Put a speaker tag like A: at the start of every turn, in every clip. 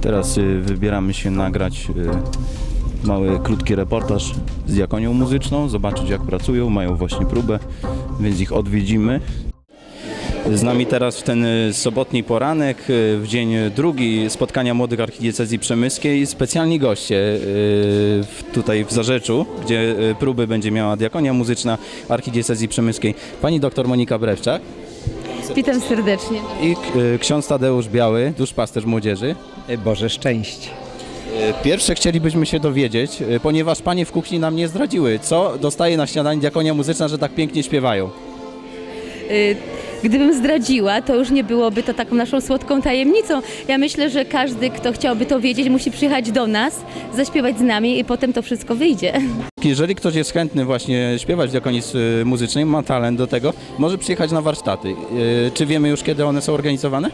A: Teraz y, wybieramy się nagrać y, mały, krótki reportaż z diakonią muzyczną, zobaczyć jak pracują, mają właśnie próbę, więc ich odwiedzimy. Z nami teraz w ten y, sobotni poranek, y, w dzień drugi spotkania Młodych Archidiecezji Przemyskiej, specjalni goście y, tutaj w Zarzeczu, gdzie próby będzie miała diakonia muzyczna Archidiecezji Przemyskiej, pani doktor Monika Brewczak
B: Witam serdecznie.
A: i y, ksiądz Tadeusz Biały, duszpasterz młodzieży.
C: Boże szczęście.
A: Y, Pierwsze chcielibyśmy się dowiedzieć, y, ponieważ panie w kuchni nam nie zdradziły, co dostaje na śniadanie diakonia muzyczna, że tak pięknie śpiewają.
B: Y, Gdybym zdradziła, to już nie byłoby to taką naszą słodką tajemnicą. Ja myślę, że każdy, kto chciałby to wiedzieć, musi przyjechać do nas, zaśpiewać z nami i potem to wszystko wyjdzie.
A: Jeżeli ktoś jest chętny właśnie śpiewać w diakonii y, muzycznej, ma talent do tego, może przyjechać na warsztaty. Y, Czy wiemy już, kiedy one są organizowane?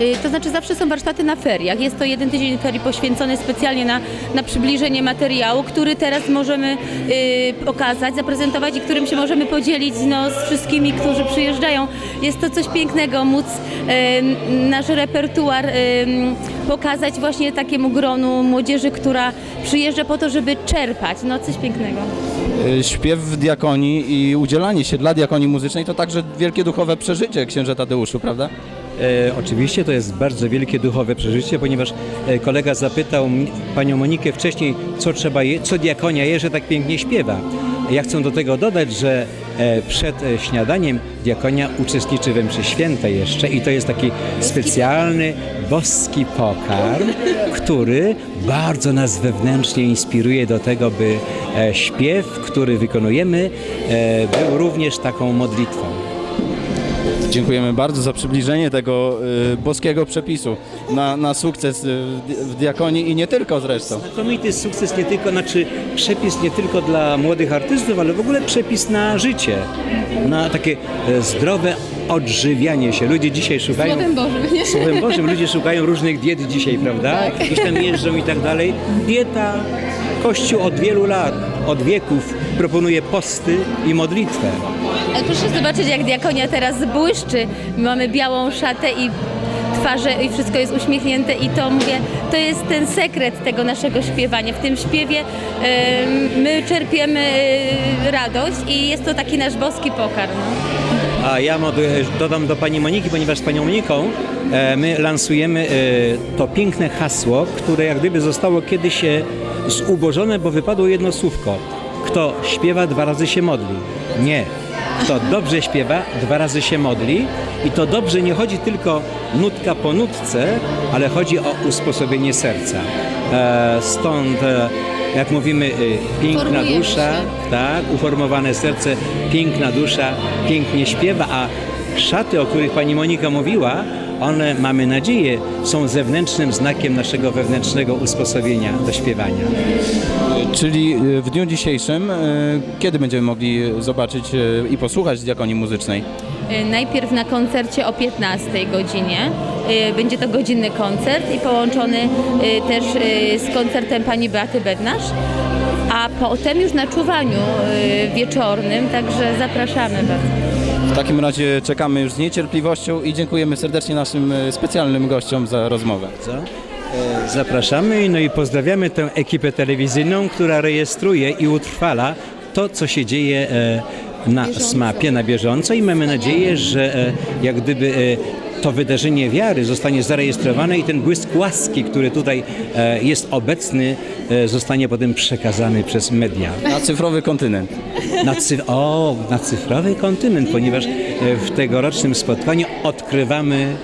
B: Y, To znaczy zawsze są warsztaty na feriach. Jest to jeden tydzień ferii poświęcony specjalnie na, na przybliżenie materiału, który teraz możemy y, pokazać, zaprezentować i którym się możemy podzielić no, z wszystkimi, którzy przyjeżdżają. Jest to coś pięknego, móc y, nasz repertuar y, pokazać właśnie takiemu gronu młodzieży, która przyjeżdża po to, żeby czerpać. No coś pięknego.
A: Y, Śpiew w diakonii i udzielanie się dla diakonii muzycznej to także wielkie duchowe przeżycie księże Tadeuszu, prawda?
C: E, oczywiście to jest bardzo wielkie duchowe przeżycie, ponieważ e, kolega zapytał panią Monikę wcześniej, co trzeba je, co diakonia je, że tak pięknie śpiewa. Ja chcę do tego dodać, że e, przed śniadaniem diakonia uczestniczy we mszy świętej jeszcze i to jest taki specjalny boski pokarm, który bardzo nas wewnętrznie inspiruje do tego, by śpiew, który wykonujemy, był również taką modlitwą.
A: Dziękujemy bardzo za przybliżenie tego y, boskiego przepisu na, na sukces y, w di- w diakonii i nie tylko zresztą.
C: Znakomity sukces nie tylko, znaczy przepis nie tylko dla młodych artystów, ale w ogóle przepis na życie, na takie e, zdrowe odżywianie się. Ludzie dzisiaj szukają...
B: Słowem Bożym, nie?
C: Słowem Bożym. Ludzie szukają różnych diet dzisiaj, prawda? Gdzieś tam jeżdżą i tak dalej. Dieta, Kościół od wielu lat, od wieków proponuje posty i modlitwę.
B: Ale proszę zobaczyć, jak diakonia teraz błyszczy. Mamy białą szatę i twarze i wszystko jest uśmiechnięte i to mówię, to jest ten sekret tego naszego śpiewania. W tym śpiewie em, my czerpiemy e, radość i jest to taki nasz boski pokarm.
C: A ja dodam do pani Moniki, ponieważ z panią Moniką e, my lansujemy e, to piękne hasło, które jak gdyby zostało kiedyś e, zubożone, bo wypadło jedno słówko. Kto śpiewa, dwa razy się modli. Nie. Kto dobrze śpiewa, dwa razy się modli. I to dobrze nie chodzi tylko nutka po nutce, ale chodzi o usposobienie serca. Stąd, jak mówimy, e, piękna dusza, tak, uformowane serce, piękna dusza, pięknie śpiewa, a szaty, o których pani Monika mówiła, one, mamy nadzieję, są zewnętrznym znakiem naszego wewnętrznego usposobienia do śpiewania.
A: Czyli y, w dniu dzisiejszym, y, kiedy będziemy mogli zobaczyć y, i posłuchać diakonii muzycznej?
B: E, Najpierw na koncercie o 15 godzinie. E, Będzie to godzinny koncert i połączony e, też e, z koncertem pani Beaty Bednarz. A potem już na czuwaniu e, wieczornym, także zapraszamy bardzo.
A: W takim razie czekamy już z niecierpliwością i dziękujemy serdecznie naszym specjalnym gościom za rozmowę.
C: Zapraszamy no i pozdrawiamy tę ekipę telewizyjną, która rejestruje i utrwala to, co się dzieje e, na SMAP-ie na bieżąco i mamy nadzieję, że e, jak gdyby e, to wydarzenie wiary zostanie zarejestrowane i ten błysk łaski, który tutaj jest obecny, zostanie potem przekazany przez media.
A: Na cyfrowy kontynent.
C: Na, cy- o, na cyfrowy kontynent, ponieważ w tegorocznym spotkaniu odkrywamy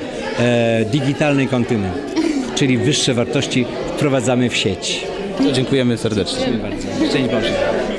C: digitalny kontynent, czyli wyższe wartości wprowadzamy w sieć.
A: Dziękujemy serdecznie.
C: Dziękuję bardzo. Szczęść Boże.